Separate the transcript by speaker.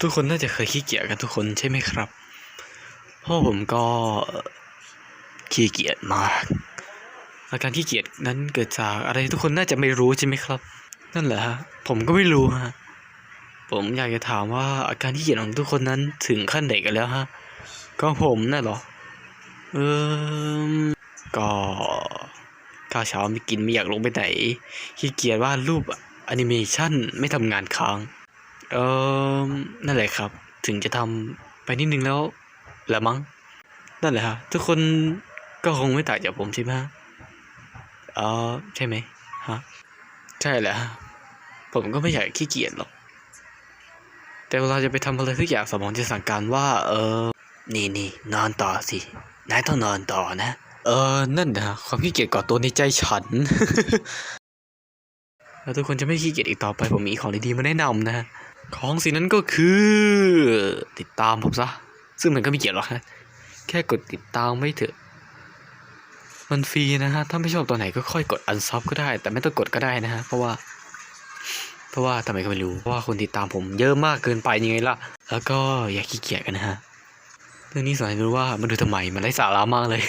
Speaker 1: ทุกคนน่าจะเคยขี้เกียจกันทุกคนใช่ไหมครับพราะผมก็ขี้เกียจมากอาการขี้เกียจนั้นเกิดจากอะไรทุกคนน่าจะไม่รู้ใช่ไหมครับ นั่นแหละฮะผมก็ไม่รู้ฮะผมอยากจะถามว่าอาการขี้เกียจของทุกคนนั้นถึงขั้นไหนกันแล้วฮะก็ผมน่ะเหรอเออก็ข้าวเช้าไม่กินไม่อยากลงไปไหนขี้เกียจวาดรูปแอนิเมชันไม่ทำงานค้าง เออนั่นแหละครับ ถึงจะทำไปนิดนึงแล้วแหละมั้ง นั่นแหละฮะทุกคนก็คงไม่ต่างจากผมใช่ไหมฮะเออใช่ไหมฮะ ใช่แหละผมก็ไม่อยากขี้เกียจหรอก แต่เวลาจะไปทำอะไรทุกอย่างสมองจะสั่งการว่า เออ นี่นี่นอนต่อสิ นายต้องนอนต่อนะ เออ นั่นนะความขี้เกียจก่อตัวในใจฉัน แล้วทุกคนจะไม่ขี้เกียจอีกต่อไป ผมมีของดีๆมาแนะนำนะฮะ ของสิ่งนั้นก็คือ ติดตามผมซะ ซึ่งมันก็ไม่เกี่ยวหรอกนะแค่กดติดตามไม่เถอะ มันฟรีนะฮะ ถ้าไม่ชอบตัวไหนก็ค่อยกดอันซับก็ได้ แต่ไม่ต้องกดก็ได้นะฮะ เพราะว่า เพราะว่าทำไมก็ไม่รู้เพราะว่าคนติดตามผมเยอะมากเกินไปยังไงล่ะ แล้วก็อย่าขี้เกียจกันนะฮะเรื่องนี้สอนให้รู้ว่ามันดูทำไมมันไร้สาระมากเลย